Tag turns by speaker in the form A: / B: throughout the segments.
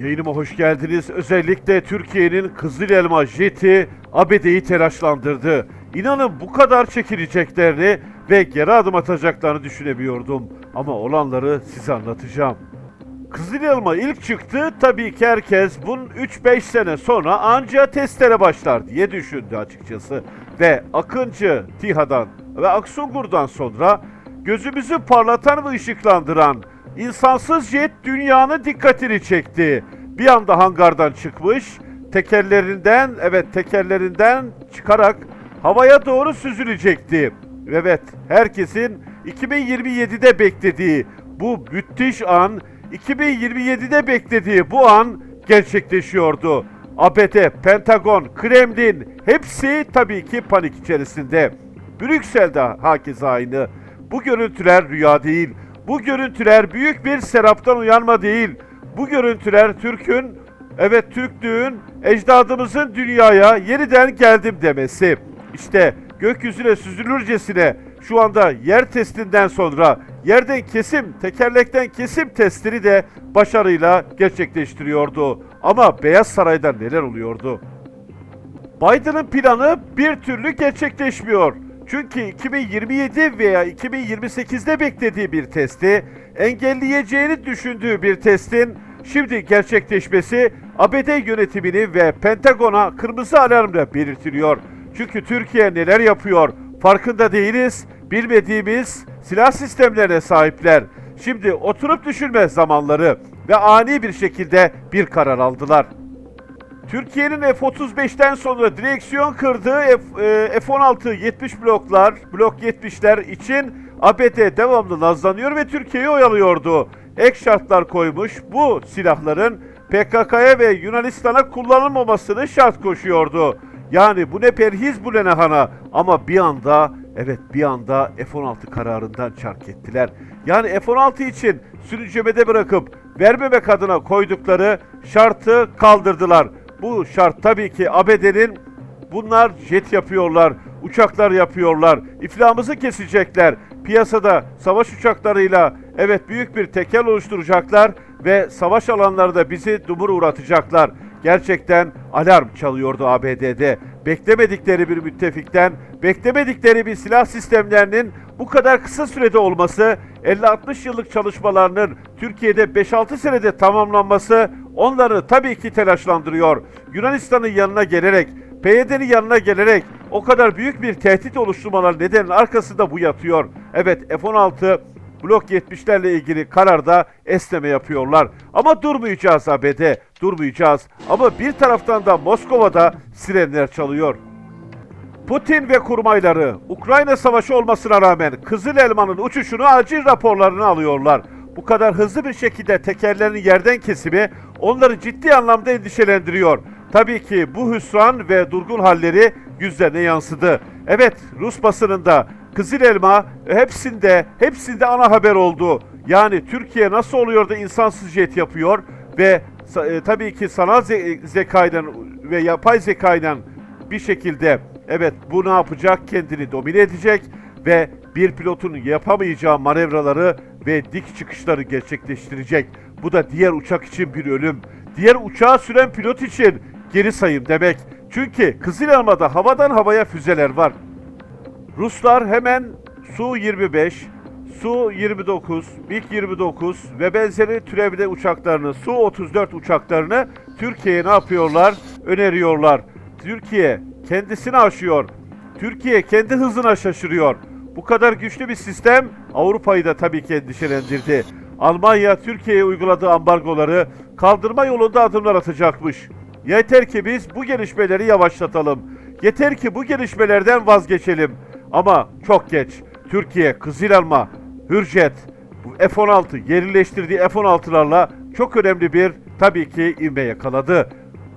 A: Yayınıma hoş geldiniz. Özellikle Türkiye'nin Kızıl Elma jeti ABD'yi telaşlandırdı. İnanın bu kadar çekileceklerini ve geri adım atacaklarını düşünemiyordum. Ama olanları size anlatacağım. Kızıl Elma ilk çıktı tabii ki herkes bunun 3-5 sene sonra anca testlere başlar diye düşündü açıkçası. Ve Akıncı TİHA'dan ve Aksungur'dan sonra gözümüzü parlatan ve ışıklandıran insansız jet dünyanın dikkatini çekti. Bir anda hangardan çıkmış, tekerlerinden evet tekerlerinden çıkarak havaya doğru süzülecekti. Evet, herkesin 2027'de beklediği bu müthiş an 2027'de beklediği bu an gerçekleşiyordu. ABD, Pentagon, Kremlin hepsi tabii ki panik içerisinde. Brüksel'de hakeza aynı. Bu görüntüler rüya değil. Bu görüntüler büyük bir seraptan uyanma değil. Bu görüntüler Türk'ün, evet Türklüğün, ecdadımızın dünyaya yeniden geldim demesi. İşte gökyüzüne süzülürcesine şu anda yer testinden sonra yerden kesim, tekerlekten kesim testini de başarıyla gerçekleştiriyordu. Ama Beyaz Saray'da neler oluyordu? Biden'ın planı bir türlü gerçekleşmiyor. Çünkü 2027 veya 2028'de beklediği bir testi, engelleyeceğini düşündüğü bir testin şimdi gerçekleşmesi ABD yönetimini ve Pentagon'a kırmızı alarmla belirtiliyor. Çünkü Türkiye neler yapıyor farkında değiliz, bilmediğimiz silah sistemlerine sahipler. Şimdi oturup düşünme zamanları ve ani bir şekilde bir karar aldılar. Türkiye'nin F-35'ten sonra direksiyon kırdığı F, e, F-16 70 bloklar, blok 70'ler için ABD devamlı nazlanıyor ve Türkiye'yi oyalıyordu. Ek şartlar koymuş bu silahların PKK'ya ve Yunanistan'a kullanılmamasını şart koşuyordu. Yani bu ne perhiz bu ne nehana ama bir anda evet bir anda F-16 kararından çark ettiler. Yani F-16 için sürücemede bırakıp vermemek adına koydukları şartı kaldırdılar. Bu şart tabii ki ABD'nin bunlar jet yapıyorlar, uçaklar yapıyorlar, iflahımızı kesecekler. Piyasada savaş uçaklarıyla evet büyük bir tekel oluşturacaklar ve savaş alanlarında bizi dumur uğratacaklar. Gerçekten alarm çalıyordu ABD'de. Beklemedikleri bir müttefikten, beklemedikleri bir silah sistemlerinin bu kadar kısa sürede olması, 50-60 yıllık çalışmalarının Türkiye'de 5-6 senede tamamlanması onları tabii ki telaşlandırıyor. Yunanistan'ın yanına gelerek, PYD'nin yanına gelerek o kadar büyük bir tehdit oluşturmaları nedenin arkasında bu yatıyor. Evet F-16 Blok 70'lerle ilgili kararda esneme yapıyorlar. Ama durmayacağız ABD, durmayacağız. Ama bir taraftan da Moskova'da sirenler çalıyor. Putin ve kurmayları Ukrayna savaşı olmasına rağmen Kızıl Elma'nın uçuşunu acil raporlarını alıyorlar. Bu kadar hızlı bir şekilde tekerlerin yerden kesimi onları ciddi anlamda endişelendiriyor. Tabii ki bu hüsran ve durgun halleri yüzlerine yansıdı. Evet Rus basınında Kızıl Elma hepsinde hepsinde ana haber oldu. Yani Türkiye nasıl oluyor da insansız jet yapıyor ve e, tabii ki sanal ze- zekayla ve yapay zekayla bir şekilde evet bu ne yapacak? Kendini domine edecek ve bir pilotun yapamayacağı manevraları ve dik çıkışları gerçekleştirecek. Bu da diğer uçak için bir ölüm. Diğer uçağı süren pilot için geri sayım demek. Çünkü Kızıl Elma'da havadan havaya füzeler var. Ruslar hemen Su-25, Su-29, MiG-29 ve benzeri türevde uçaklarını, Su-34 uçaklarını Türkiye'ye ne yapıyorlar? Öneriyorlar. Türkiye kendisini aşıyor. Türkiye kendi hızına şaşırıyor. Bu kadar güçlü bir sistem Avrupa'yı da tabii ki endişelendirdi. Almanya Türkiye'ye uyguladığı ambargoları kaldırma yolunda adımlar atacakmış. Yeter ki biz bu gelişmeleri yavaşlatalım. Yeter ki bu gelişmelerden vazgeçelim. Ama çok geç. Türkiye, Kızıl Elma, Hürjet, bu F-16 yerleştirdiği F-16'larla çok önemli bir tabii ki ivme yakaladı.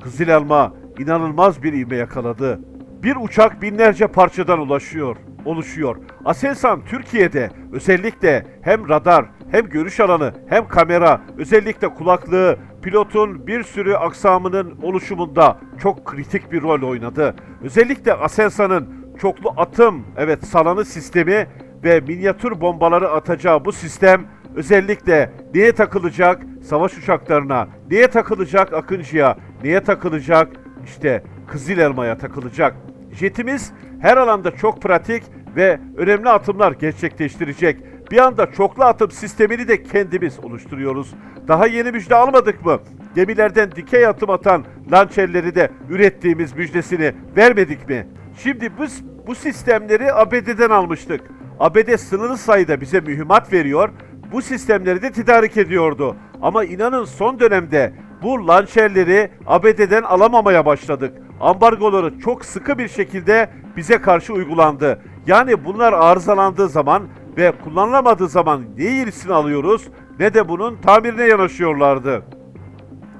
A: Kızıl Elma inanılmaz bir ivme yakaladı. Bir uçak binlerce parçadan ulaşıyor, oluşuyor. Aselsan Türkiye'de özellikle hem radar, hem görüş alanı, hem kamera, özellikle kulaklığı, pilotun bir sürü aksamının oluşumunda çok kritik bir rol oynadı. Özellikle Aselsan'ın çoklu atım, evet salanı sistemi ve minyatür bombaları atacağı bu sistem özellikle neye takılacak? Savaş uçaklarına, neye takılacak? Akıncı'ya, neye takılacak? İşte Kızıl Elma'ya takılacak. Jetimiz her alanda çok pratik ve önemli atımlar gerçekleştirecek. Bir anda çoklu atım sistemini de kendimiz oluşturuyoruz. Daha yeni müjde almadık mı? Gemilerden dikey atım atan lançerleri de ürettiğimiz müjdesini vermedik mi? Şimdi biz bu sistemleri ABD'den almıştık. ABD sınırlı sayıda bize mühimmat veriyor. Bu sistemleri de tedarik ediyordu. Ama inanın son dönemde bu lançerleri ABD'den alamamaya başladık. Ambargoları çok sıkı bir şekilde bize karşı uygulandı. Yani bunlar arızalandığı zaman ve kullanılamadığı zaman ne yenisini alıyoruz ne de bunun tamirine yanaşıyorlardı.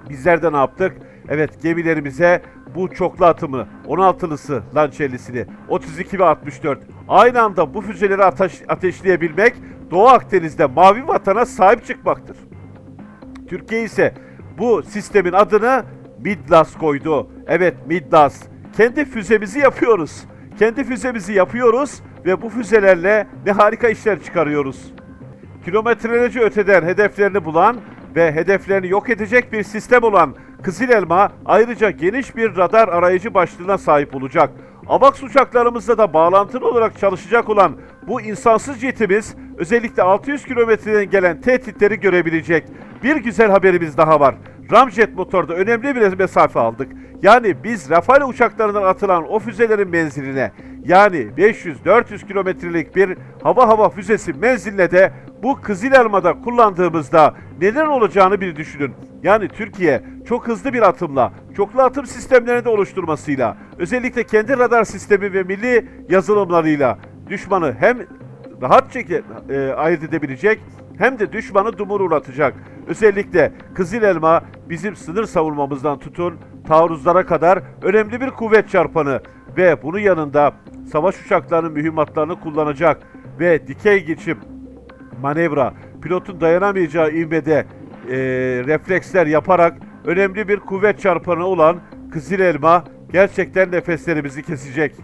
A: Bizler de ne yaptık? Evet gemilerimize bu çoklu atımı 16'lısı lançerlisini 32 ve 64 aynı anda bu füzeleri ateş, ateşleyebilmek Doğu Akdeniz'de mavi vatana sahip çıkmaktır. Türkiye ise bu sistemin adını Midlas koydu. Evet Midlas. Kendi füzemizi yapıyoruz. Kendi füzemizi yapıyoruz ve bu füzelerle ne harika işler çıkarıyoruz. Kilometrelerce öteden hedeflerini bulan ve hedeflerini yok edecek bir sistem olan Kızıl Elma ayrıca geniş bir radar arayıcı başlığına sahip olacak. AVAX uçaklarımızda da bağlantılı olarak çalışacak olan bu insansız jetimiz özellikle 600 kilometreden gelen tehditleri görebilecek. Bir güzel haberimiz daha var. Ramjet motorda önemli bir mesafe aldık. Yani biz Rafale uçaklarından atılan o füzelerin menziline yani 500-400 kilometrelik bir hava hava füzesi menziline de bu Kızıl Elma'da kullandığımızda neler olacağını bir düşünün. Yani Türkiye çok hızlı bir atımla, çoklu atım sistemlerini de oluşturmasıyla, özellikle kendi radar sistemi ve milli yazılımlarıyla düşmanı hem rahat şekilde e, ayırt edebilecek hem de düşmanı dumur uğratacak. Özellikle Kızıl Elma bizim sınır savunmamızdan tutun taarruzlara kadar önemli bir kuvvet çarpanı ve bunun yanında savaş uçaklarının mühimmatlarını kullanacak ve dikey geçip manevra, pilotun dayanamayacağı ivmede e, refleksler yaparak önemli bir kuvvet çarpanı olan Kızıl Elma gerçekten nefeslerimizi kesecek.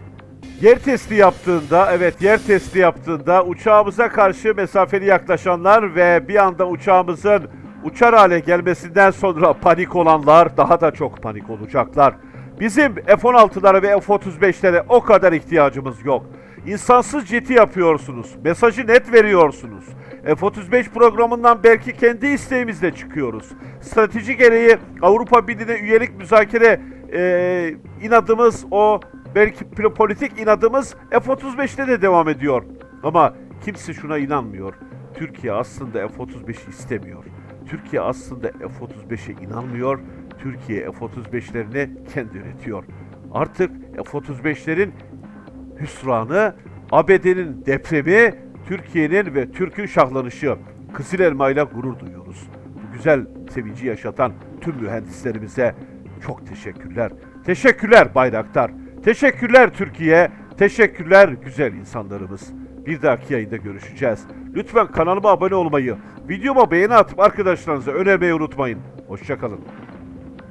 A: Yer testi yaptığında, evet yer testi yaptığında uçağımıza karşı mesafeli yaklaşanlar ve bir anda uçağımızın uçar hale gelmesinden sonra panik olanlar daha da çok panik olacaklar. Bizim F-16'lara ve F-35'lere o kadar ihtiyacımız yok. İnsansız jeti yapıyorsunuz. Mesajı net veriyorsunuz. F-35 programından belki kendi isteğimizle çıkıyoruz. Strateji gereği Avrupa Birliği'ne üyelik müzakere e, inadımız o belki politik inadımız F-35'te de devam ediyor. Ama kimse şuna inanmıyor. Türkiye aslında F-35'i istemiyor. Türkiye aslında F-35'e inanmıyor. Türkiye F-35'lerini kendi üretiyor. Artık F-35'lerin hüsranı, ABD'nin depremi, Türkiye'nin ve Türk'ün şahlanışı. Kızıl Elma gurur duyuyoruz. Bu güzel sevinci yaşatan tüm mühendislerimize çok teşekkürler. Teşekkürler Bayraktar. Teşekkürler Türkiye. Teşekkürler güzel insanlarımız. Bir dahaki yayında görüşeceğiz. Lütfen kanalıma abone olmayı, videoma beğeni atıp arkadaşlarınıza önermeyi unutmayın. Hoşçakalın.